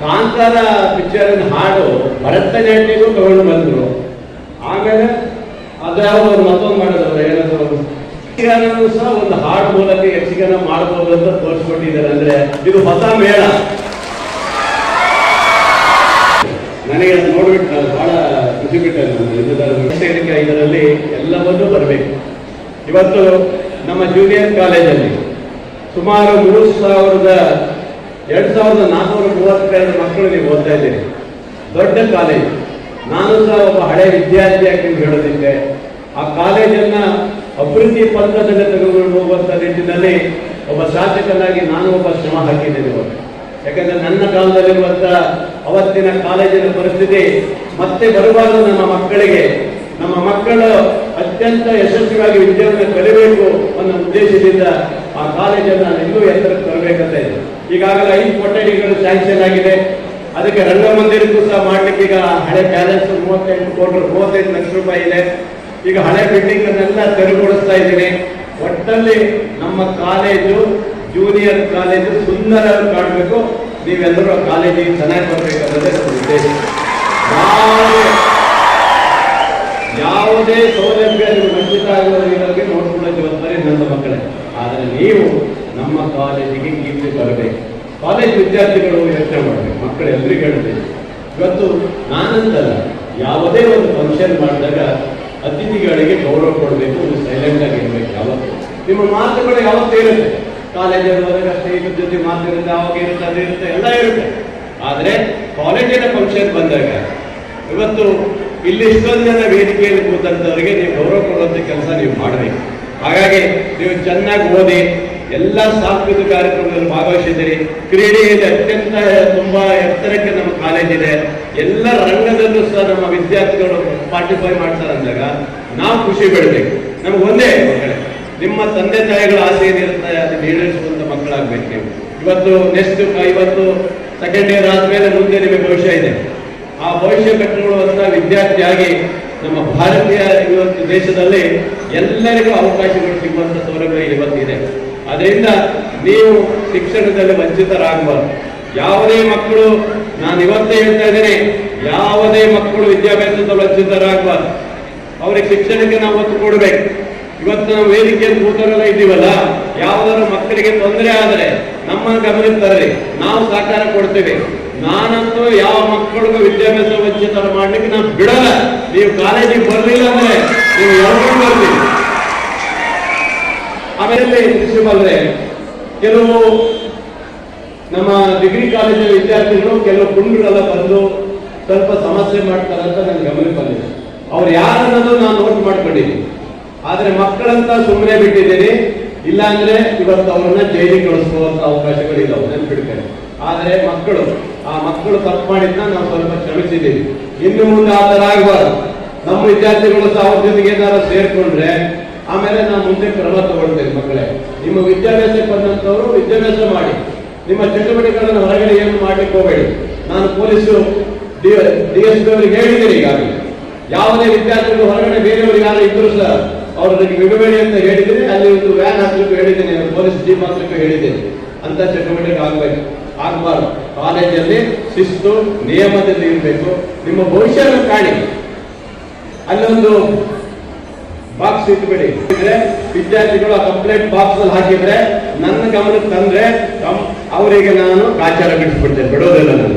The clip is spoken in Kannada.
ಕಾಂತಾರ ಪಿಕ್ಚರ್ ಹಾಡು ಭರತನಾಟ್ಯಗೂ ತಗೊಂಡು ಬಂದರು. ಆಮೇಲೆ ಅದ್ಯಾವ ಮತ್ತೊಂದು ಮಾಡಿದ್ರು ಏನಾದ್ರು ಯಕ್ಷಗಾನನೂ ಸಹ ಒಂದು ಹಾಡು ಮೂಲಕ ಯಕ್ಷಗಾನ ಮಾಡಬಹುದು ಅಂತ ತೋರಿಸ್ಕೊಟ್ಟಿದ್ದಾರೆ. ಅಂದ್ರೆ ಇದು ಹೊಸ ಮೇಳ. ನನಗೆ ಅದು ನೋಡ್ಬಿಟ್ಟು ನಾನು ಬಹಳ ಖುಷಿ ಬಿಟ್ಟೆ ನಾನು ಇದರ ಇದರಲ್ಲಿ ಎಲ್ಲವನ್ನೂ ಬರಬೇಕು. ಇವತ್ತು ನಮ್ಮ ಜೂನಿಯರ್ ಕಾಲೇಜಲ್ಲಿ ಸುಮಾರು ಮೂರು ಸಾವಿರದ ಎರಡು ಸಾವಿರದ ನಾನ್ನೂರ ಮೂವತ್ತೆರಡು ಮಕ್ಕಳು ನೀವು ಓದ್ತಾ ಇದ್ದೀರಿ. ದೊಡ್ಡ ಕಾಲೇಜ್. ನಾನು ಸಹ ಒಬ್ಬ ಹಳೆ ವಿದ್ಯಾರ್ಥಿಯಾಗಿ ನಿಮ್ಗೆ ಹೇಳೋದಿದ್ದೆ ಆ ಕಾಲೇಜನ್ನ ಅಭಿವೃದ್ಧಿ ಪತ್ರದಲ್ಲಿ ತೆಗೆದುಕೊಂಡು ಹೋಗುವಂತ ನಿಟ್ಟಿನಲ್ಲಿ ಒಬ್ಬ ಶಾಸಕನಾಗಿ ನಾನು ಒಬ್ಬ ಶ್ರಮ ಹಾಕಿದ್ದೇನೆ ಇವತ್ತು ಯಾಕಂದ್ರೆ ನನ್ನ ಕಾಲದಲ್ಲಿರುವಂತ ಅವತ್ತಿನ ಕಾಲೇಜಿನ ಪರಿಸ್ಥಿತಿ ಮತ್ತೆ ಬರಬಾರದು ನಮ್ಮ ಮಕ್ಕಳಿಗೆ, ನಮ್ಮ ಮಕ್ಕಳು ಅತ್ಯಂತ ಯಶಸ್ವಿಯಾಗಿ ವಿದ್ಯೆಯನ್ನು ಕಲಿಬೇಕು ಅನ್ನೋ ಉದ್ದೇಶದಿಂದ ಆ ಕಾಲೇಜನ್ನು ಇನ್ನೂ ಎತ್ತರಕ್ಕೆ ತರಬೇಕಂತ ಇದೆ. ಈಗಾಗಲೇ ಐದು ಕೊಠಡಿಗಳು ಸ್ಯಾಂಕ್ಷನ್ ಆಗಿದೆ ಅದಕ್ಕೆ ರಂಗಮಂದಿರಕ್ಕೂ ಸಹ ಮಾಡ್ಲಿಕ್ಕೆ ಈಗ ಹಳೆ ಬ್ಯಾಲೆನ್ಸ್ ಮೂವತ್ತೆಂಟು ಕೋಟಿ ಮೂವತ್ತೈದು ಲಕ್ಷ ರೂಪಾಯಿ ಇದೆ. ಈಗ ಹಳೆ ಬಿಲ್ಡಿಂಗ್ ಅನ್ನೆಲ್ಲ ತೆರವುಗೊಳಿಸ್ತಾ ಇದ್ದೀನಿ. ಒಟ್ಟಲ್ಲಿ ನಮ್ಮ ಕಾಲೇಜು ಜೂನಿಯರ್ ಕಾಲೇಜು ಸುಂದರ ಕಾಣಬೇಕು. ನೀವೆಲ್ಲರೂ ಆ ಕಾಲೇಜಿಗೆ ಚೆನ್ನಾಗಿ ಬರ್ಬೇಕು ಅನ್ನೋದೇ ನಮ್ಮ ಉದ್ದೇಶ. ಯಾವುದೇ ಸೌಲಭ್ಯ ನೀವು ವಂಚಿತ ಆಗುವುದಕ್ಕೆ ಬಗ್ಗೆ ಮಕ್ಕಳೇ ಆದರೆ ನೀವು ನಮ್ಮ ಕಾಲೇಜಿಗೆ ಕೀರ್ತಿ ಬರಬೇಕು. ಕಾಲೇಜ್ ವಿದ್ಯಾರ್ಥಿಗಳು ಯೋಚನೆ ಮಾಡಬೇಕು, ಮಕ್ಕಳು ಎಲ್ರಿಗೂ ಹೇಳಬೇಕು. ಇವತ್ತು ನಾನಂತಲ್ಲ, ಯಾವುದೇ ಒಂದು ಫಂಕ್ಷನ್ ಮಾಡಿದಾಗ ಅತಿಥಿಗಳಿಗೆ ಗೌರವ ಕೊಡಬೇಕು ಸೈಲೆಂಟ್ ಆಗಿ ಇರಬೇಕು ಯಾವತ್ತು. ನಿಮ್ಮ ಮಾತುಗಳು ಯಾವತ್ತೂ ಇರುತ್ತೆ. ಕಾಲೇಜಲ್ಲಿ ಸ್ನೇಹಿತರ ಜೊತೆ ಮಾತಿರುತ್ತೆ ಅವಾಗ ಇರುತ್ತೆ, ಅದು ಇರುತ್ತೆ, ಎಲ್ಲ ಇರುತ್ತೆ. ಆದರೆ ಕಾಲೇಜಿನ ಫಂಕ್ಷನ್ ಬಂದಾಗ ಇವತ್ತು ಇಲ್ಲಿ ಇಷ್ಟೊಂದು ಜನ ವೇದಿಕೆಯಲ್ಲಿ ಕೂತಂಥವರಿಗೆ ನೀವು ಗೌರವ ಕೊಡುವಂಥ ಕೆಲಸ ನೀವು ಮಾಡಬೇಕು. ಹಾಗಾಗಿ ನೀವು ಚೆನ್ನಾಗಿ ಓದಿ ಎಲ್ಲ ಸಾಂಸ್ಕೃತಿಕ ಕಾರ್ಯಕ್ರಮದಲ್ಲಿ ಭಾಗವಹಿಸಿದ್ದೀರಿ. ಕ್ರೀಡೆಯಲ್ಲಿ ಅತ್ಯಂತ ತುಂಬಾ ಎತ್ತರಕ್ಕೆ ನಮ್ಮ ಕಾಲೇಜ್ ಇದೆ. ಎಲ್ಲ ರಂಗದಲ್ಲೂ ಸಹ ನಮ್ಮ ವಿದ್ಯಾರ್ಥಿಗಳು ಪಾರ್ಟಿಸಿಪೈ ಮಾಡ್ತಾರೆ ಅಂದಾಗ ನಾವು ಖುಷಿ ಬೆಳಬೇಕು ನಮ್ಗೆ ಒಂದೇ ಮಕ್ಕಳೇ. ನಿಮ್ಮ ತಂದೆ ತಾಯಿಗಳ ಆಸೆ ಏನಿರುತ್ತೆ ಅದನ್ನ ಈಡೇರಿಸುವಂತ ಮಕ್ಕಳಾಗ್ಬೇಕು ಇವತ್ತು ನೆಕ್ಸ್ಟ್ ಇವತ್ತು ಸೆಕೆಂಡ್ ಇಯರ್ ಆದ್ಮೇಲೆ ಮುಂದೆ ನಿಮಗೆ ಭವಿಷ್ಯ ಇದೆ. ಆ ಭವಿಷ್ಯ ಕಟ್ಟಿಕೊಳ್ಳುವಂತ ವಿದ್ಯಾರ್ಥಿಯಾಗಿ ನಮ್ಮ ಭಾರತೀಯ ಇವತ್ತು ದೇಶದಲ್ಲಿ ಎಲ್ಲರಿಗೂ ಅವಕಾಶಗಳು ಸಿಗುವಂತ ಸೌಲಭ್ಯ ಇವತ್ತಿದೆ ಅದರಿಂದ ನೀವು ಶಿಕ್ಷಣದಲ್ಲಿ ವಂಚಿತರಾಗಬಾರ್ದು. ಯಾವುದೇ ಮಕ್ಕಳು, ನಾನು ಇವತ್ತೇ ಹೇಳ್ತಾ ಇದ್ದೇನೆ, ಯಾವುದೇ ಮಕ್ಕಳು ವಿದ್ಯಾಭ್ಯಾಸದ ವಂಚಿತರಾಗಬಾರ್ದು. ಅವರಿಗೆ ಶಿಕ್ಷಣಕ್ಕೆ ನಾವು ಒತ್ತು ಕೊಡಬೇಕು. ಇವತ್ತು ನಾವು ವೇದಿಕೆ ಕೂತರೆಲ್ಲ ಇದ್ದೀವಲ್ಲ, ಯಾವ್ದಾದ್ರು ಮಕ್ಕಳಿಗೆ ತೊಂದರೆ ಆದರೆ ನಮ್ಮ ಗಮನಿಸ್ತಾರೆ ನಾವು ಸಹಕಾರ ಕೊಡ್ತೇವೆ. ನಾನಂತೂ ಯಾವ ಮಕ್ಕಳಿಗೂ ವಿದ್ಯಾಭ್ಯಾಸ ವಂಚಿತರ ಮಾಡ್ಲಿಕ್ಕೆ ನಾನು ಬಿಡಲ್ಲ. ನೀವು ಕಾಲೇಜಿಗೆ ಬರ್ಲಿಲ್ಲ ಅಂದ್ರೆ ನೀವು ಯಾವಾಗ ಬರ್ತೀವಿ ಆಮೇಲೆ ಪ್ರಿನ್ಸಿಪಲ್ರೆ ಕೆಲವು ನಮ್ಮ ಡಿಗ್ರಿ ಕಾಲೇಜಿನ ವಿದ್ಯಾರ್ಥಿಗಳು ಕೆಲವು ಗುಂಡುಗಳೆಲ್ಲ ಬಂದು ಸ್ವಲ್ಪ ಸಮಸ್ಯೆ ಮಾಡ್ತಾರೆ ಅಂತ ನನ್ನ ಗಮನಕ್ಕೆ ಅವ್ರು ಯಾರನ್ನೋದು ನಾನು ನೋಟ್ ಮಾಡ್ಕೊಂಡಿದ್ದೀನಿ. ಆದ್ರೆ ಮಕ್ಕಳಂತ ಸುಮ್ಮನೆ ಬಿಟ್ಟಿದ್ದೀನಿ ಇಲ್ಲ ಅಂದ್ರೆ ಇವತ್ತು ಅವರನ್ನ ಜೈಲಿಗೆ ಕಳಿಸುವಂತ ಅವಕಾಶಗಳಿಲ್ಲ ನೆನ್ಪಿಡ್ತಾರೆ ಆದ್ರೆ ಮಕ್ಕಳು ಆ ಮಕ್ಕಳು ತಪ್ಪು ಮಾಡಿದ್ನ ನಾವು ಸ್ವಲ್ಪ ಕ್ಷಮಿಸಿದ್ದೀವಿ ಇನ್ನು ಮುಂದೆ ಆ ಥರ ಆಗಬಾರ್ದು ನಮ್ಮ ವಿದ್ಯಾರ್ಥಿಗಳು ಸಹ ಅವ್ರ ಜೊತೆಗೆ ಏನಾದ್ರು ಸೇರ್ಕೊಂಡ್ರೆ ಆಮೇಲೆ ನಾವು ಮುಂದೆ ಕ್ರಮ ತಗೊಳ್ತೇವೆ ಮಕ್ಕಳೇ ನಿಮ್ಮ ವಿದ್ಯಾಭ್ಯಾಸಕ್ಕೆ ಬಂದಂತವರು ವಿದ್ಯಾಭ್ಯಾಸ ಮಾಡಿ ನಿಮ್ಮ ಚಟುವಟಿಕೆಗಳನ್ನು ಹೊರಗಡೆ ಏನು ಮಾಡ್ಲಿಕ್ಕೆ ಹೋಗಬೇಡಿ ನಾನು ಪೊಲೀಸು ಡಿ ಎಸ್ ಪಿ ಅವರಿಗೆ ಹೇಳಿದ್ದೀನಿ ಈಗಾಗಲೇ ಯಾವುದೇ ವಿದ್ಯಾರ್ಥಿಗಳು ಹೊರಗಡೆ ಬೇರೆಯವರು ಯಾರು ಇದ್ರು ಸಹ ಅವ್ರಿಗೆ ಬಿಡಬೇಡಿ ಅಂತ ಹೇಳಿದ್ದೀನಿ, ಅಲ್ಲಿ ಒಂದು ವ್ಯಾನ್ ಹಾಕ್ಲಿಕ್ಕೆ ಹೇಳಿದ್ದೀನಿ ಪೊಲೀಸ್ ಜೀಪ್ ಹಾಕ್ಲಿಕ್ಕೆ ಹೇಳಿದ್ದೀನಿ. ಅಂತ ಚಟುವಟಿಕೆ ಆಗ್ಬೇಕು, ಆಗ್ಬಾರ್ದು. ಕಾಲೇಜಲ್ಲಿ ಶಿಸ್ತು, ನಿಯಮದಲ್ಲಿ ಇರಬೇಕು. ನಿಮ್ಮ ಭವಿಷ್ಯನ ಕಾಣಿ. ಅಲ್ಲೊಂದು ಬಾಕ್ಸ್ ಇಟ್ಬಿಡಿ. ವಿದ್ಯಾರ್ಥಿಗಳು ಆ ಕಂಪ್ಲೇಂಟ್ ಬಾಕ್ಸ್ ಅಲ್ಲಿ ಹಾಕಿದ್ರೆ ನನ್ನ ಗಮನಕ್ಕೆ ತಂದ್ರೆ ಅವರಿಗೆ ನಾನು ಕಾಚಾರ ಬಿಡಿಸ್ಬಿಡ್ತೇನೆ. ಬಿಡೋದಿಲ್ಲ ನಾನು.